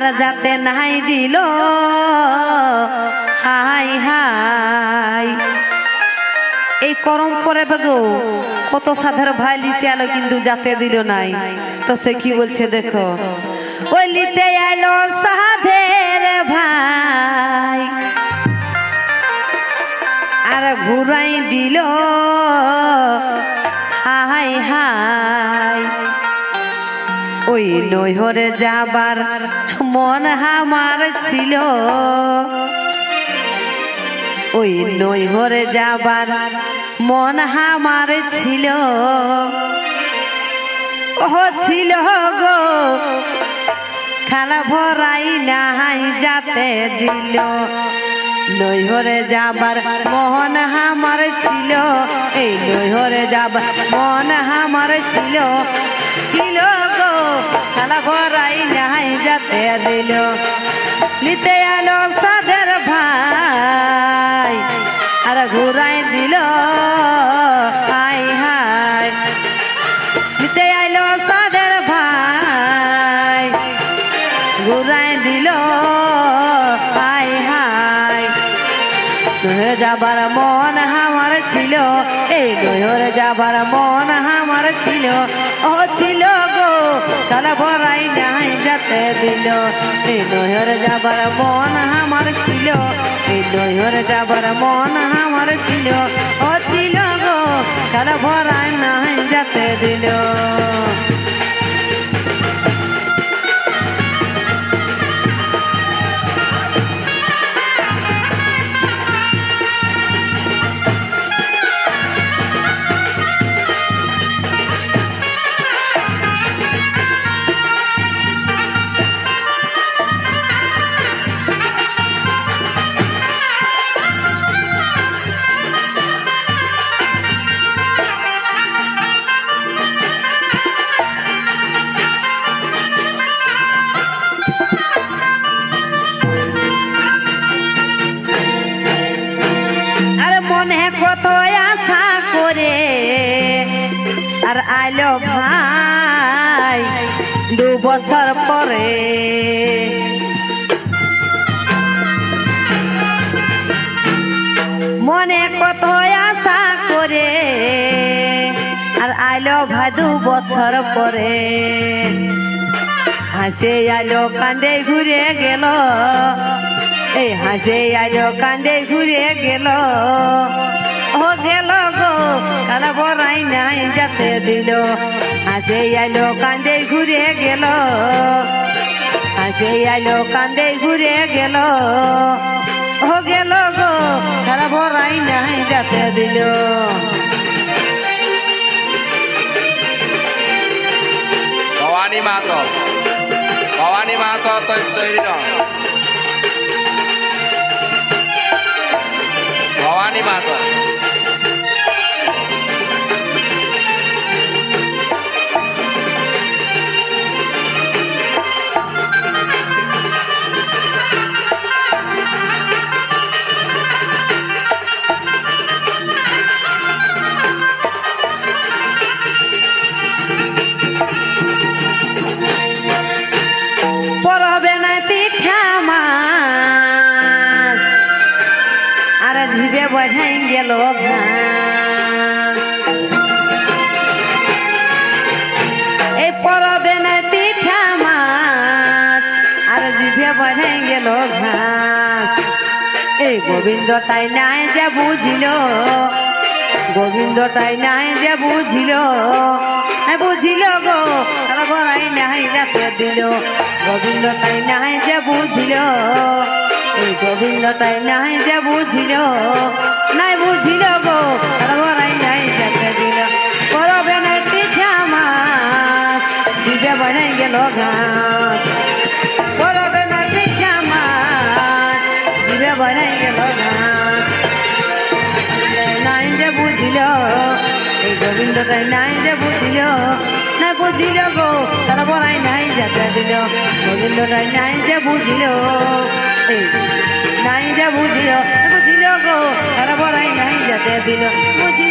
আর যাতে নাই দিল। হাই হাই। এই করম পরে গো কত সাধার ভাই লিতে আলো কিন্তু যাতে দিল নাই। তো সে কি বলছে দেখো? ওই লিতে আলো সাধের ভাই। আর ঘুরাই দিল ওই নৈহরে যাবার মন হামার ছিল। ওই নৈহরে যাবার মন হামার ছিল। ও ছিল গো, খালা ভরাই নাই যাতে দিল। নৈহরে যাবার মন হামার ছিল, এই নৈহরে যাবার মন হামার ছিল। ছিল খালা ভরাই যাতে দিল। নিতে আলো সাদের ভাই, আর ঘুরাই দিল। হাই হাই নিতে আইলো সাদের ভাই, ঘুরাই দিল। হাই হাই যাবার মন আমার ছিল, এই নহরে যাবার মন আমার ছিল। ও ছিল গো তাহলে যাতে দিল? এই নৈহর যাবার মন আমার ছিল। এই নৈহর যাবার মন আমার ছিল। ও ছিল গো তাহলে ভরায় নাই যাতে দিল। মনে কত আশা করে। আর আইলো ভাই দু বছর পরে। মনে কত আশা করে। আর আইলো ভাই দু বছর পরে। হাসে আলো কান্দে ঘুরে গেল। এই হাসে আলো কান্দে ঘুরে গেল। ও গেল গো কালা বড়াই নাই যাতে দিল। হাসে আলো কান্দে ঘুরে গেল। হাসে আলো কান্দে ঘুরে গেল। ও গেল গো কালা বড়াই নাই যাতে দিল। ভবানী মাহাতো ভবানী মাহাতো তৈ- তৈরি রং ভবানী বাঝাই গেল এই পরবে না পিঠা মাছ, আর জিভে বাঝাই গেল এই গোবিন্দ তাই নাই যে বুঝিল, গোবিন্দ তাই নাই যে বুঝিল। নাই বুঝিল গো তারা বড়াই নাই যাতে দিল। গোবিন্দ তাই নাই যে বুঝিল। এই গোবিন্দ তাই নাই যে বুঝিল, নাই বুঝিল গো বড়াই নাই যাতে দিল করবে নাই পিঠা মাছ দিবে বানাই গেল ঘাস। করবে না পিঠা মাছ দিবে বানাই গেল ঘাস। নাই যে বুঝিল, এই গোবিন্দটাই নাই যে বুঝিল না বুঝিল গো তারা বড়াই নাই যাত্রা দিল গোবিন্দটাই নাই যে বুঝিল। নাই যা বুঝিল বুঝিল গো তারা বড়াই নাই যাতে দিল। বুঝিল